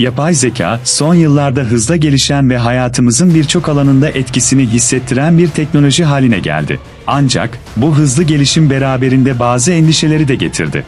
Yapay zeka, son yıllarda hızla gelişen ve hayatımızın birçok alanında etkisini hissettiren bir teknoloji haline geldi. Ancak, bu hızlı gelişim beraberinde bazı endişeleri de getirdi.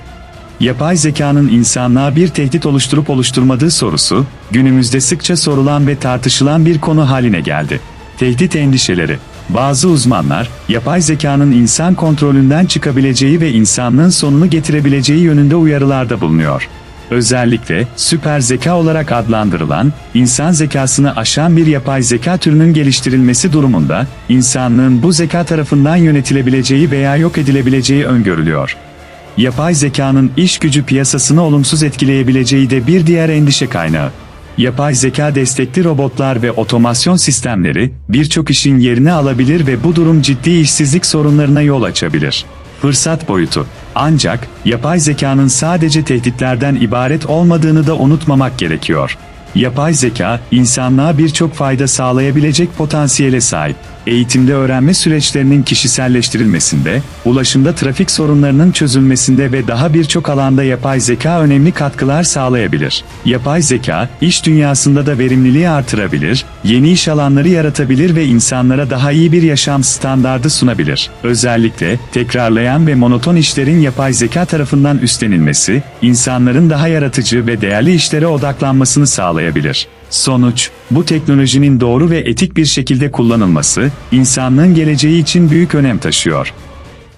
Yapay zekanın insanlığa bir tehdit oluşturup oluşturmadığı sorusu, günümüzde sıkça sorulan ve tartışılan bir konu haline geldi. Tehdit endişeleri. Bazı uzmanlar, yapay zekanın insan kontrolünden çıkabileceği ve insanlığın sonunu getirebileceği yönünde uyarılarda bulunuyor. Özellikle süper zeka olarak adlandırılan, insan zekasını aşan bir yapay zeka türünün geliştirilmesi durumunda, insanlığın bu zeka tarafından yönetilebileceği veya yok edilebileceği öngörülüyor. Yapay zekanın iş gücü piyasasını olumsuz etkileyebileceği de bir diğer endişe kaynağı. Yapay zeka destekli robotlar ve otomasyon sistemleri birçok işin yerini alabilir ve bu durum ciddi işsizlik sorunlarına yol açabilir. Fırsat boyutu. Ancak yapay zekanın sadece tehditlerden ibaret olmadığını da unutmamak gerekiyor. Yapay zeka, insanlığa birçok fayda sağlayabilecek potansiyele sahip. Eğitimde öğrenme süreçlerinin kişiselleştirilmesinde, ulaşımda trafik sorunlarının çözülmesinde ve daha birçok alanda yapay zeka önemli katkılar sağlayabilir. Yapay zeka, iş dünyasında da verimliliği artırabilir, yeni iş alanları yaratabilir ve insanlara daha iyi bir yaşam standardı sunabilir. Özellikle, tekrarlayan ve monoton işlerin yapay zeka tarafından üstlenilmesi, insanların daha yaratıcı ve değerli işlere odaklanmasını sağlayabilir. Sonuç, bu teknolojinin doğru ve etik bir şekilde kullanılması, insanlığın geleceği için büyük önem taşıyor.